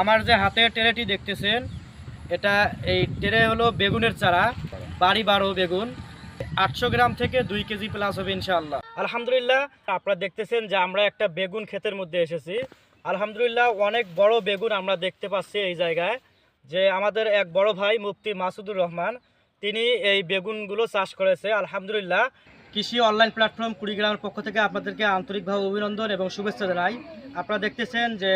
আমার যে হাতে টেরেটি দেখতেছেন, এটা এই টেরে হলো বেগুনের চারা, বাড়ি বারো বেগুন, আটশো গ্রাম থেকে দুই কেজি প্লাস হবে ইনশাআল্লাহ। আলহামদুলিল্লাহ, আপনারা দেখতেছেন যে আমরা একটা বেগুন ক্ষেতের মধ্যে এসেছি। আলহামদুলিল্লাহ, অনেক বড় বেগুন আমরা দেখতে পাচ্ছি এই জায়গায়, যে আমাদের এক বড় ভাই মুফতি মাসুদুর রহমান, তিনি এই বেগুনগুলো চাষ করেছে। আলহামদুলিল্লাহ। কৃষি অনলাইন প্ল্যাটফর্ম কুড়িগ্রামের পক্ষ থেকে আপনাদেরকে আন্তরিকভাবে অভিনন্দন এবং শুভেচ্ছা জানাই। আপনারা দেখতেছেন যে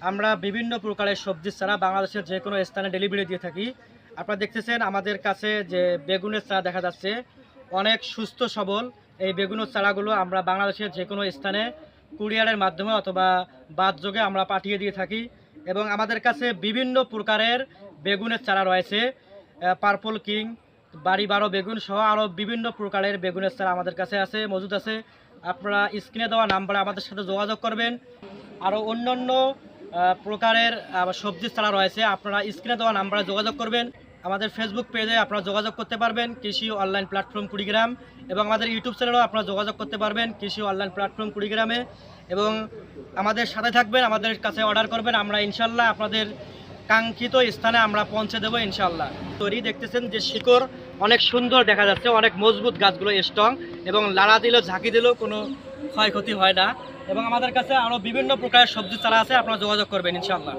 আমরা বিভিন্ন প্রকারের সবজি ছাড়া বাংলাদেশের যে কোনো স্থানে ডেলিভারি দিয়ে থাকি। আপনারা দেখতেছেন আমাদের কাছে যে বেগুনের চারা দেখা যাচ্ছে, অনেক সুস্থ সবল। এই বেগুনের চারাগুলো আমরা বাংলাদেশের যে কোনো স্থানে কুরিয়ারের মাধ্যমে অথবা বাদযোগে আমরা পাঠিয়ে দিয়ে থাকি এবং আমাদের কাছে বিভিন্ন প্রকারের বেগুনের চারা রয়েছে। পার্পল কিং বাড়ি বারো বেগুন সহ আরও বিভিন্ন প্রকারের বেগুনের চারা আমাদের কাছে আছে, মজুদ আছে। আপনারা স্ক্রিনে দেওয়া নাম্বারে আমাদের সাথে যোগাযোগ করবেন। আরও অন্যান্য প্রকারের সবজি চারা রয়েছে। আপনারা স্ক্রিনে দেওয়া নাম্বারে যোগাযোগ করবেন। আমাদের ফেসবুক পেজে আপনারা যোগাযোগ করতে পারবেন, কৃষি অনলাইন প্ল্যাটফর্ম কুড়িগ্রাম। এবং আমাদের ইউটিউব চ্যানেলেও আপনারা যোগাযোগ করতে পারবেন, কৃষি অনলাইন প্ল্যাটফর্ম কুড়িগ্রামে। এবং আমাদের সাথে থাকবেন, আমাদের কাছে অর্ডার করবেন। আমরা ইনশাল্লাহ আপনাদের কাঙ্ক্ষিত স্থানে আমরা পৌঁছে দেবো ইনশাল্লাহ। তৈরি দেখতেছেন যে শিকড় অনেক সুন্দর দেখা যাচ্ছে, অনেক মজবুত গাছগুলো স্ট্রং এবং লাড়া দিলেও ঝাঁকি দিলেও কোনো ক্ষয়ক্ষতি হয় না। এবং আমাদের কাছে আরও বিভিন্ন প্রকারের সবজি চারা আছে, আপনারা যোগাযোগ করবেন ইনশাল্লাহ